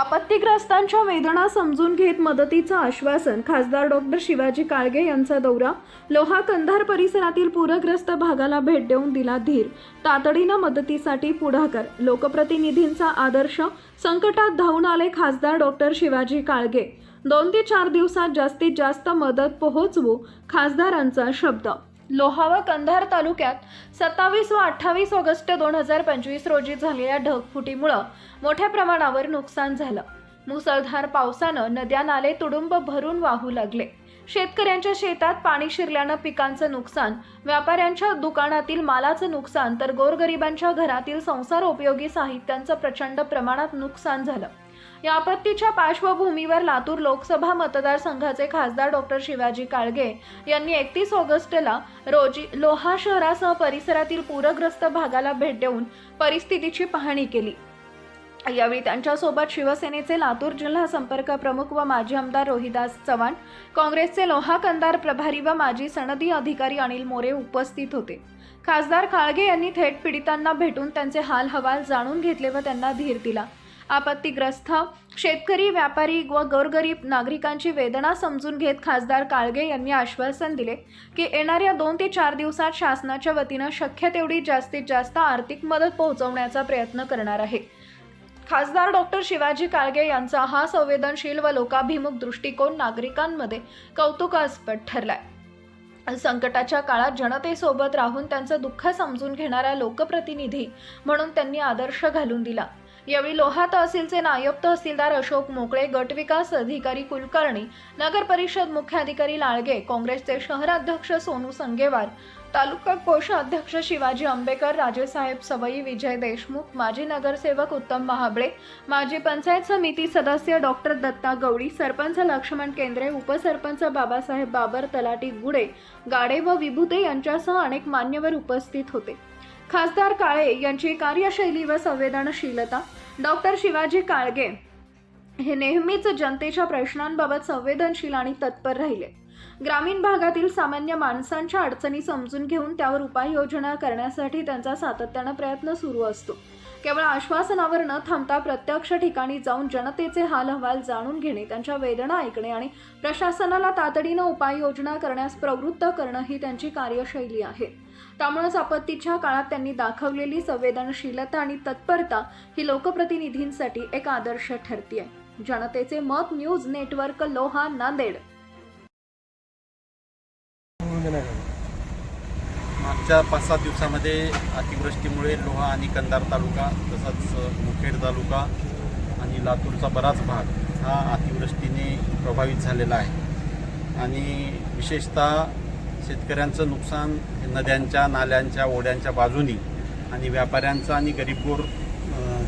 आपत्तीग्रस्तांच्या वेदना समजून घेत मदतीचं आश्वासन खासदार डॉक्टर शिवाजी काळगे यांचा दौरा. लोहा कंधार परिसरातील पूरग्रस्त भागाला भेट देऊन दिला धीर. तातडीनं मदतीसाठी पुढाकार. लोकप्रतिनिधींचा आदर्श. संकटात धावून आले खासदार डॉक्टर शिवाजी काळगे. दोन ते चार दिवसात जास्तीत जास्त मदत पोहोचवू खासदारांचा शब्द लोहा व कंधार तालुक्यात सत्तावीस व अठ्ठावीस ऑगस्ट दोन हजार पंचवीस रोजी झालेल्या ढगफुटीमुळं मोठ्या प्रमाणावर नुकसान झालं. मुसळधार पावसानं नद्या नाले तुडुंब भरून वाहू लागले. शेतकऱ्यांच्या शेतात पाणी शिरल्यानं पिकांचं नुकसान व्यापाऱ्यांच्या दुकानातील मालाचं नुकसान तर गोरगरिबांच्या घरातील संसार उपयोगी साहित्यांचं प्रचंड प्रमाणात नुकसान झालं. या आपत्तीच्या पार्श्वभूमीवर लातूर लोकसभा मतदारसंघाचे खासदार डॉक्टर शिवाजी काळगे यांनी एकतीस ऑगस्टला रोजी लोहा शहरासह परिसरातील पूरग्रस्त भागाला भेट देऊन परिस्थितीची पाहणी केली. यावेळी त्यांच्यासोबत शिवसेनेचे लातूर जिल्हा संपर्क प्रमुख व माजी आमदार रोहिदास चव्हाण काँग्रेसचे लोहा कंदार प्रभारी व माजी सनदी अधिकारी अनिल मोरे उपस्थित होते. खासदार काळगे यांनी थेट पीडितांना भेटून त्यांचे हाल हवाल जाणून घेतले व त्यांना धीर दिला. आपत्तीग्रस्त. शेतकरी व्यापारी व गोरगरीब नागरिकांची वेदना समजून घेत खासदार काळगे यांनी आश्वासन दिले की येणाऱ्या दोन ते चार दिवसात शासनाच्या वतीनं शक्य तेवढी जास्तीत जास्त आर्थिक मदत पोहोचवण्याचा प्रयत्न करणार आहे. खासदार डॉक्टर शिवाजी काळगे यांचा हा संवेदनशील व लोकाभिमुख दृष्टिकोन नागरिकांमध्ये कौतुकास्पद ठरलाय. संकटाच्या काळात जनतेसोबत राहून त्यांचं दुःख समजून घेणारा लोकप्रतिनिधी म्हणून त्यांनी आदर्श घालून दिला. यावेळी लोहा तहसीलचे नायब तहसीलदार अशोक मोकळे गट विकास अधिकारी कुलकर्णी नगर परिषद मुख्याधिकारी लाळगे काँग्रेसचे शहराध्यक्ष सोनू संगेवार तालुका कोषाध्यक्ष शिवाजी आंबेकर राजेसाहेब सवई विजय देशमुख माजी नगरसेवक उत्तम महाबळे माजी पंचायत समिती सदस्य डॉक्टर दत्ता गवळी सरपंच लक्ष्मण केंद्रे उपसरपंच बाबासाहेब बाबर तलाटी गुडे गाडे व विभुते यांच्यासह अनेक मान्यवर उपस्थित होते. खासदार काळे यांची कार्यशैली व संवेदनशीलता. डॉक्टर शिवाजी काळगे हे नेहमीच जनतेच्या प्रश्नांबाबत संवेदनशील आणि तत्पर राहिले. ग्रामीण भागातील सामान्य माणसांच्या अडचणी समजून घेऊन त्यावर उपाययोजना करण्यासाठी त्यांचा सातत्यानं प्रयत्न सुरू असतो. केवळ आश्वासनावर न थांबता प्रत्यक्ष ठिकाणी जाऊन जनतेचे हाल अहवाल जाणून घेणे त्यांच्या वेदना ऐकणे आणि प्रशासनाला तातडीनं उपाययोजना करण्यास प्रवृत्त करणं ही त्यांची कार्यशैली आहे. त्यामुळेच आपत्तीच्या काळात त्यांनी दाखवलेली संवेदनशीलता आणि तत्परता ही लोकप्रतिनिधींसाठी एक आदर्श ठरतीये. जनतेचे मत न्यूज नेटवर्क लोहा नांदेड. मागच्या पाच सात दिवसामध्ये अतिवृष्टीमुळे लोहा आणि कंधार तालुका तसंच मुखेड तालुका आणि लातूरचा बराच भाग हा अतिवृष्टीने प्रभावित झालेला आहे. आणि विशेषतः शेतकऱ्यांचं नुकसान नद्यांच्या नाल्यांच्या ओढ्यांच्या बाजूनी आणि व्यापाऱ्यांचं आणि गरीबगोर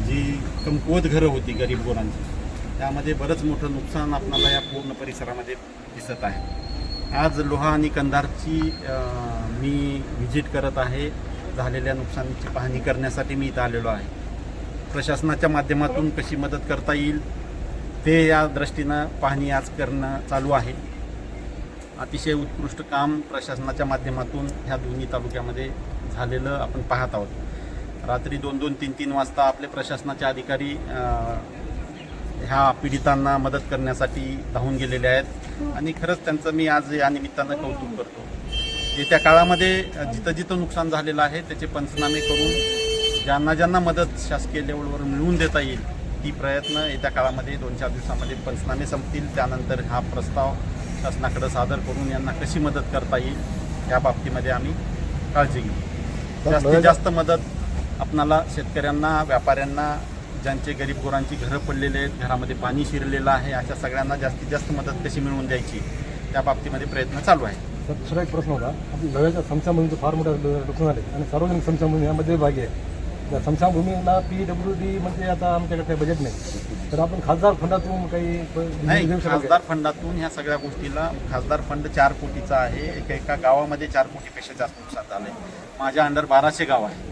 जी कमकुवत घरं होती गरीबगोरांची त्यामध्ये बरंच मोठं नुकसान आपल्याला या पूर्ण परिसरामध्ये दिसत आहे. आज लोहा आणि कंधारची मी व्हिजिट करत आहे. झालेल्या नुकसानीची पाहणी करण्यासाठी मी इथं आलेलो आहे. प्रशासनाच्या माध्यमातून कशी मदत करता येईल ते या दृष्टीनं पाहणी आज करणं चालू आहे. अतिशय उत्कृष्ट काम प्रशासनाच्या माध्यमातून ह्या दोन्ही तालुक्यामध्ये झालेलं आपण पाहत आहोत. रात्री दोन दोन तीन तीन वाजता आपले प्रशासनाचे अधिकारी ह्या पीडितांना मदत करण्यासाठी धावून गेलेले आहेत. आणि खरंच त्यांचं मी आज या निमित्तानं कौतुक करतो. येत्या काळामध्ये जिथं जिथं नुकसान झालेलं आहे त्याचे पंचनामे करून ज्यांना ज्यांना मदत शासकीय लेवलवर मिळवून देता येईल ती प्रयत्न येत्या काळामध्ये दोन चार दिवसामध्ये पंचनामे संपतील. त्यानंतर हा प्रस्ताव शासनाकडे सादर करून यांना कशी मदत करता येईल या बाबतीमध्ये आम्ही काळजी घेऊ. जास्तीत जास्त मदत आपणाला शेतकऱ्यांना व्यापाऱ्यांना ज्यांचे गरीब गोरांची घरं पडलेले आहेत घरामध्ये पाणी शिरलेलं आहे अशा सगळ्यांना जास्तीत जास्त मदत कशी मिळवून द्यायची त्या बाबतीमध्ये प्रयत्न चालू आहे. दुसरा एक प्रश्न होता. आपण नव्याच्या समशाभूमीचं फार मोठं नुकसान झाले आणि सार्वजनिक समशाभूमी यामध्ये भागी आहे. त्या समशाभूमीला पी डब्ल्यू डी म्हणजे आता आमच्याकडे काही बजेट नाही. तर आपण खासदार फंडातून काही नाही देऊ शकाल का? खासदार फंडातून ह्या सगळ्या गोष्टीला खासदार फंड चार कोटीचा आहे. एका एका गावामध्ये चार कोटीपेक्षा जास्त नुकसान झालं आहे माझ्या अंडर बाराशे गाव आहे.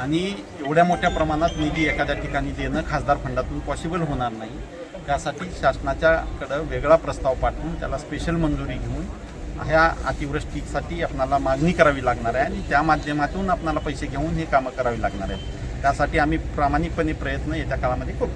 आणि एवढ्या मोठ्या प्रमाणात निधी एखाद्या ठिकाणी देणं खासदार फंडातून पॉसिबल होणार नाही. त्यासाठी शासनाच्याकडं वेगळा प्रस्ताव पाठवून त्याला स्पेशल मंजुरी घेऊन ह्या अतिवृष्टीसाठी आपणाला मागणी करावी लागणार आहे आणि त्या माध्यमातून आपणाला पैसे घेऊन हे कामं करावी लागणार आहेत. त्यासाठी आम्ही प्रामाणिकपणे प्रयत्न येत्या काळामध्ये करू.